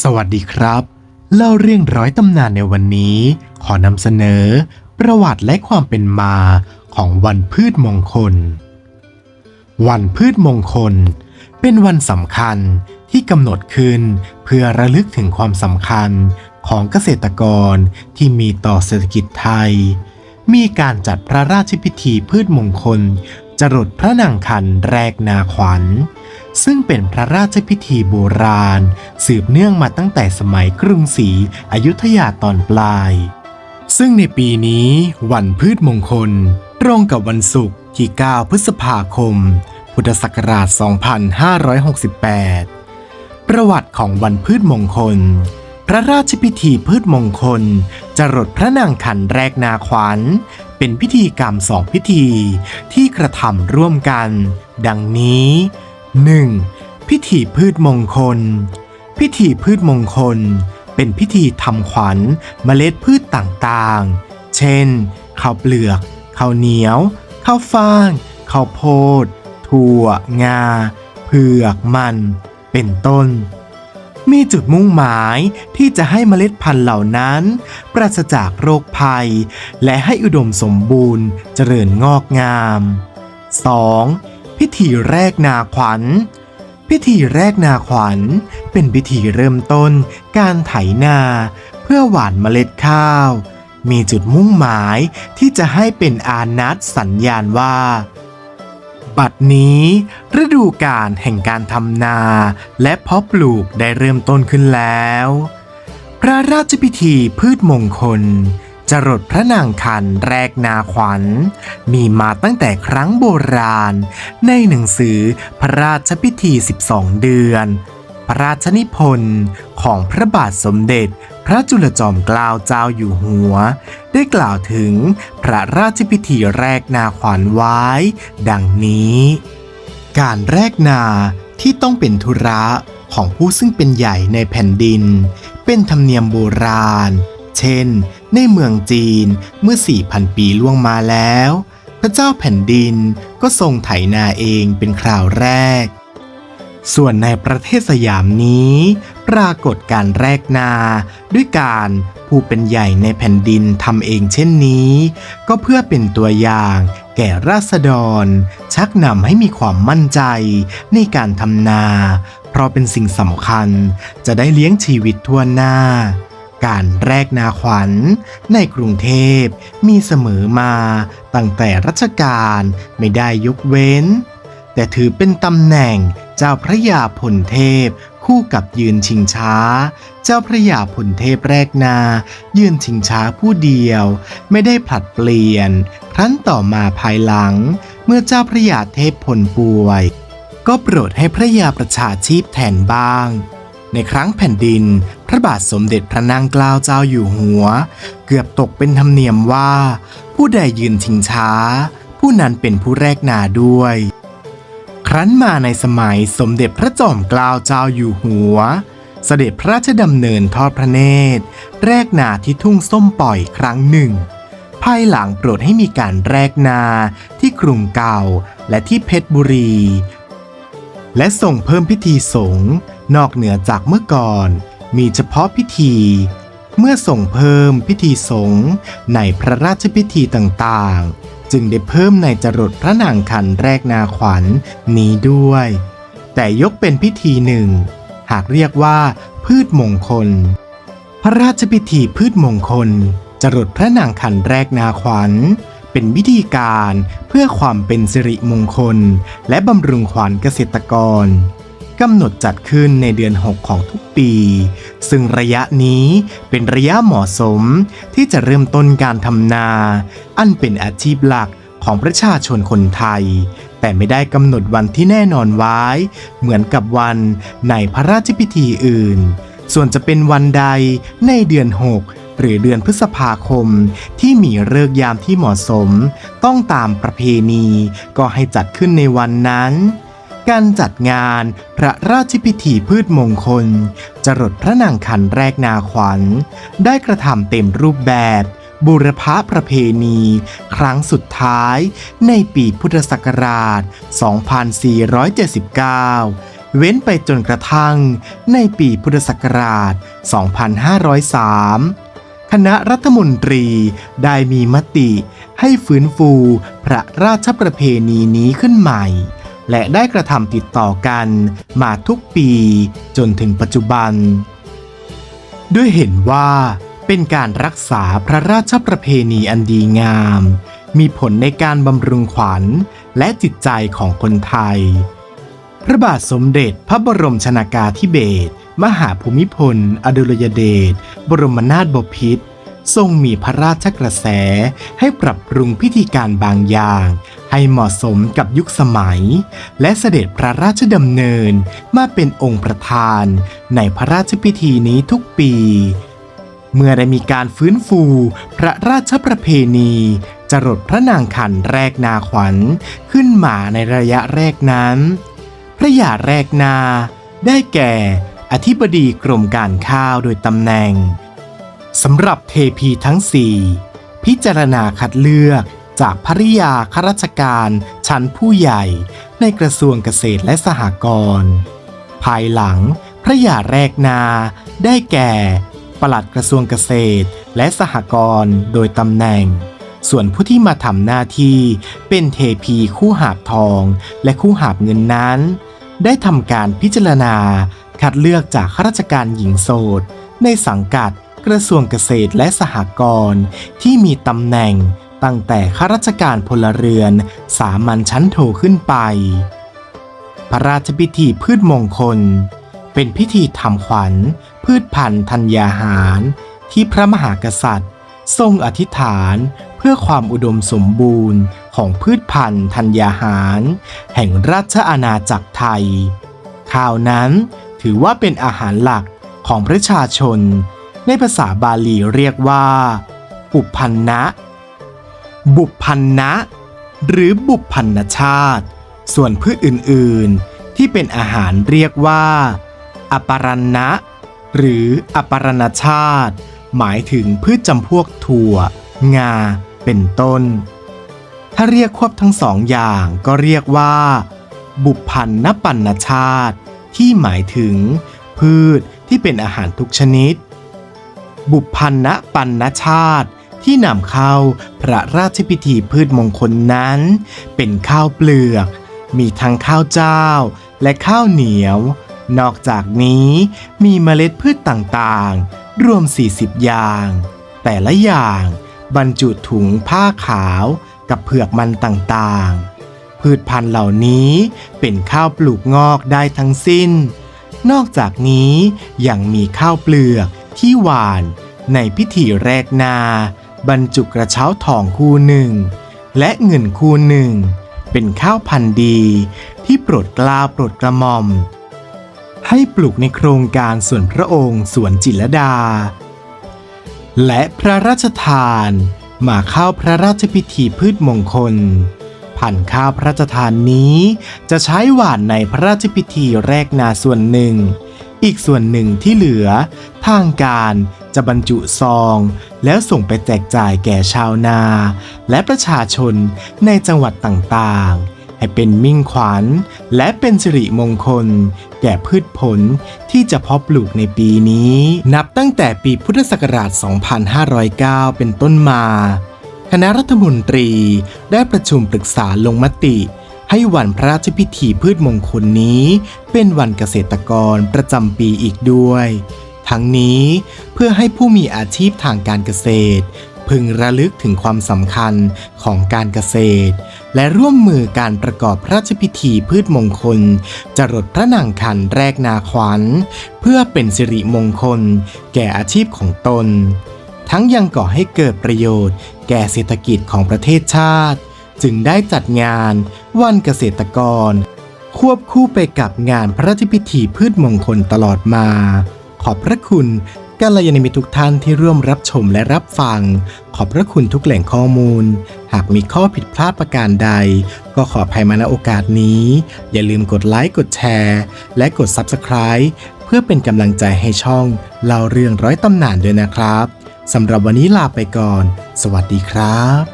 สวัสดีครับ เล่าเรื่องร้อยตำนานในวันนี้ ขอนำเสนอ ประวัติและความเป็นมาของวันพืชมงคล วันพืชมงคล เป็นวันสำคัญที่กำหนดขึ้นเพื่อระลึกถึงความสำคัญของเกษตรกรที่มีต่อเศรษฐกิจไทย มีการจัดพระราชพิธีพืชมงคล จรดพระนางคันแรกนาขวัญ ซึ่งเป็นพระราชพิธีโบราณ สืบเนื่องมาตั้งแต่สมัยกรุงศรีอยุธยาตอนปลาย ซึ่งในปีนี้วันพืชมงคล ตรงกับวันศุกร์ที่ 9 พฤษภาคม พุทธศักราช 2568 ประวัติของวันพืชมงคล พระราชพิธีพืชมงคล จรดพระนางขันแรกนาขวัญ เป็นพิธีกรรมสองพิธีที่กระทำร่วมกัน ดังนี้ 1. พิธีพืชมงคล พิธีพืชมงคล เป็นพิธีทำขวัญเมล็ดพืชต่างๆ เช่น ข้าวเปลือก ข้าวเหนียว ข้าวฟ่าง ข้าวโพด ถั่ว งา เผือก มัน เป็นต้น มีจุดมุ่งหมายที่จะให้เมล็ดพันธุ์เหล่านั้น ปราศจากโรคภัย และให้อุดมสมบูรณ์เจริญงอกงาม 2. พิธีแรกนาขวัญ พิธีแรกนาขวัญ เป็นพิธีเริ่มต้นการไถนา เพื่อหว่านเมล็ดข้าว มีจุดมุ่งหมายที่จะให้เป็นอานัตสัญญาณว่า บัดนี้ฤดูกาลแห่งการทำนา และเพาะปลูกได้เริ่มต้นขึ้นแล้ว พระราชพิธีพืชมงคล จรดพระนางคันแรกนาขวัญ มีมาตั้งแต่ครั้งโบราณ ในหนังสือพระราชพิธี 12 เดือน พระราชนิพนธ์ของพระบาทสมเด็จ พระจุลจอมเกล้าเจ้าอยู่หัว ได้กล่าวถึงพระราชพิธีแรกนาขวัญไว้ ดังนี้ การแรกนาที่ต้องเป็นธุระของผู้ซึ่งเป็นใหญ่ในแผ่นดิน เป็นธรรมเนียมโบราณ เช่น ในเมืองจีนเมื่อ 4,000 ปีล่วงมาแล้ว พระเจ้าแผ่นดินก็ทรงไถนาเองเป็นคราวแรก ส่วนในประเทศสยามนี้ ปรากฏการแรกนา ด้วยการผู้เป็นใหญ่ในแผ่นดินทำเองเช่นนี้ ก็เพื่อเป็นตัวอย่างแก่ราษฎร ชักนำให้มีความมั่นใจในการทำนา เพราะเป็นสิ่งสำคัญจะได้เลี้ยงชีวิตทั่วหน้า การแรกนาขวัญ ในกรุงเทพมีเสมอมาตั้งแต่รัชกาลไม่ได้ยกเว้น แต่ถือเป็นตำแหน่งเจ้าพระยาพลเทพ คู่กับยืนชิงช้า เจ้าพระยาพลเทพแรกนา ยืนชิงช้าผู้เดียว ไม่ได้ผลัดเปลี่ยน ครั้นต่อมาภายหลัง เมื่อเจ้าพระยาเทพพลป่วย ก็โปรดให้พระยาประชาชีพแทนบ้างในครั้งแผ่นดิน พระบาทสมเด็จพระนางเกล้าเจ้าอยู่หัว เกือบตกเป็นธรรมเนียมว่า ผู้ใดยืนชิงช้า ผู้นั้นเป็นผู้แรกนาด้วย รั้นมาในสมัยสมเด็จพระจอมเกล้าเจ้าอยู่หัว เสด็จพระราชดำเนินทอดพระเนตร แรกนาที่ทุ่งส้มปล่อยครั้งหนึ่ง ภายหลังโปรดให้มีการแรกนาที่กรุงเก่าและที่เพชรบุรี และส่งเพิ่มพิธีสงฆ์นอกเหนือจากเมื่อก่อน มีเฉพาะพิธี เมื่อส่งเพิ่มพิธีสงฆ์ในพระราชพิธีต่างๆ จึงได้เพิ่มในจรดพระนางคันแรกนาขวัญนี้ด้วย แต่ยกเป็นพิธีหนึ่ง หากเรียกว่าพืชมงคล พระราชพิธีพืชมงคล จรดพระนางคันแรกนาขวัญ เป็นวิธีการเพื่อความเป็นสิริมงคล และบำรุงขวัญเกษตรกร กำหนดจัดขึ้นในเดือน 6 ของทุกปี ซึ่งระยะนี้เป็นระยะเหมาะสมที่จะเริ่มต้นการทำนา อันเป็นอาชีพหลักของประชาชนคนไทย แต่ไม่ได้กำหนดวันที่แน่นอนไว้ เหมือนกับวันในพระราชพิธีอื่น ส่วนจะเป็นวันใดในเดือน 6 หรือเดือนพฤษภาคม ที่มีเลิกษ์ยามที่เหมาะสม ต้องตามประเพณีก็ให้จัดขึ้นในวันนั้น การจัดงานพระราชพิธีพืชมงคล จรดพระนางคันแรกนาขวัญ ได้กระทำเต็มรูปแบบ บูรพาประเพณี ครั้งสุดท้าย ในปีพุทธศักราช 2479 เว้นไปจนกระทั่ง ในปีพุทธศักราช 2503คณะรัฐมนตรีได้มีมติให้ฟื้นฟูพระราชประเพณีนี้ขึ้นใหม่ และได้กระทำติดต่อกันมาทุกปีจนถึงปัจจุบัน ด้วยเห็นว่าเป็นการรักษาพระราชประเพณีอันดีงาม มีผลในการบำรุงขวัญและจิตใจของคนไทย พระบาทสมเด็จพระบรมชนากาธิเบศรมหาภูมิพล อดุลยเดชบรมนาถบพิตร ทรงมีพระราชกระแสให้ปรับปรุงพิธีการบางอย่าง ให้เหมาะสมกับยุคสมัย และเสด็จพระราชดำเนินมาเป็นองค์ประธาน ในพระราชพิธีนี้ทุกปี เมื่อได้มีการฟื้นฟูพระราชประเพณีจรดพระนางขันแรกนาขวัญขึ้นมาในระยะแรกนั้น พระยาแรกนาได้แก่ อธิบดีกรมการข้าวโดยตำแหน่ง สำหรับเทพีทั้งสี่พิจารณาคัดเลือกจากภริยาข้าราชการชั้นผู้ใหญ่ในกระทรวงเกษตรและสหกรณ์ภายหลังพระยาแรกนาได้แก่ปลัดกระทรวงเกษตรและสหกรณ์โดยตำแหน่ง ส่วนผู้ที่มาทำหน้าที่เป็นเทพีคู่หาบทองและคู่หาบเงินนั้น ได้ทำการพิจารณาคัดเลือกจากข้าราชการหญิงโสดในสังกัด กระทรวงเกษตรและสหกรณ์ที่มีตำแหน่งตั้งแต่ข้าราชการพลเรือน สามัญชั้นโทขึ้นไป พระราชพิธีพืชมงคล เป็นพิธีทำขวัญ พืชพันธุ์ธัญญาหาร ที่พระมหากษัตริย์ ทรงอธิษฐานเพื่อความอุดมสมบูรณ์ของพืชพันธุ์ธัญญาหาร แห่งราชอาณาจักรไทยข้าวนั้นถือว่าเป็นอาหารหลักของประชาชน ในภาษาบาลีเรียกว่า ปุพพันนะ บุพพันนะ หรือบุพพันนชาติ ส่วนพืชอื่น ๆ ที่เป็นอาหารเรียกว่าอปรันนะ หรืออปรณชาติ หมายถึงพืชจำพวกถั่ว งา เป็นต้น ถ้าเรียกควบทั้งสองอย่างก็เรียกว่า บุพพันนปันนชาติ ที่หมายถึงพืชที่เป็นอาหารทุกชนิด บุพพันนปันนชาติ ที่นำเข้าพระราชพิธีพืชมงคลนั้น เป็นข้าวเปลือก มีทั้งข้าวเจ้าและข้าวเหนียว นอกจากนี้มีเมล็ดพืชต่างๆ รวม 40 อย่าง แต่ละอย่างบรรจุถุงผ้าขาวกับเผือกมันต่างๆ พืชพันธุ์เหล่านี้เป็นข้าวปลูกงอกได้ทั้งสิ้น นอกจากนี้ยังมีข้าวเปลือก ที่หวานในพิธีแรกนา บรรจุกระเช้าทองคู่หนึ่ง และเงินคู่หนึ่ง เป็นข้าวพันธุ์ดี ที่โปรดกล้าโปรดกระหม่อม ให้ปลูกในโครงการส่วนพระองค์สวนจิรดา และพระราชทานมาเข้าพระราชพิธีพืชมงคลพันข้าวพระราชทานนี้จะใช้หวานในพระราชพิธีแรกนาส่วนหนึ่ง อีกส่วนหนึ่งที่เหลือ ทางการจะบรรจุซอง แล้วส่งไปแจกจ่ายแก่ชาวนา และประชาชนในจังหวัดต่างๆ ให้เป็นมิ่งขวัญ และเป็นสิริมงคล แก่พืชผลที่จะเพาะปลูกในปีนี้ นับตั้งแต่ปีพุทธศักราช 2509 เป็นต้นมา คณะรัฐมนตรีได้ประชุมปรึกษาลงมติ ให้วันพระราชพิธีพืชมงคลนี้ เป็นวันเกษตรกรประจำปีอีกด้วย ทั้งนี้เพื่อให้ผู้มีอาชีพทางการเกษตร พึงระลึกถึงความสำคัญของการเกษตร และร่วมมือการประกอบพระราชพิธีพืชมงคล จรดพระนางคันแรกนาขวัญ เพื่อเป็นสิริมงคล แก่อาชีพของตน ทั้งยังก่อให้เกิดประโยชน์ แก่เศรษฐกิจของประเทศชาติ จึงได้จัดงานวันเกษตรกร ควบคู่ไปกับงานพระราชพิธีพืชมงคลตลอดมา ขอบพระคุณกัลยาณมิตรทุกท่านที่ร่วมรับชมและรับฟัง ขอบพระคุณทุกแหล่งข้อมูล หากมีข้อผิดพลาดประการใด ก็ขออภัยมาณโอกาสนี้ อย่าลืมกดไลค์กดแชร์ และกด Subscribe เพื่อเป็นกำลังใจให้ช่องเล่าเรื่องร้อยตำนานด้วยนะครับสำหรับวันนี้ลาไปก่อน สวัสดีครับ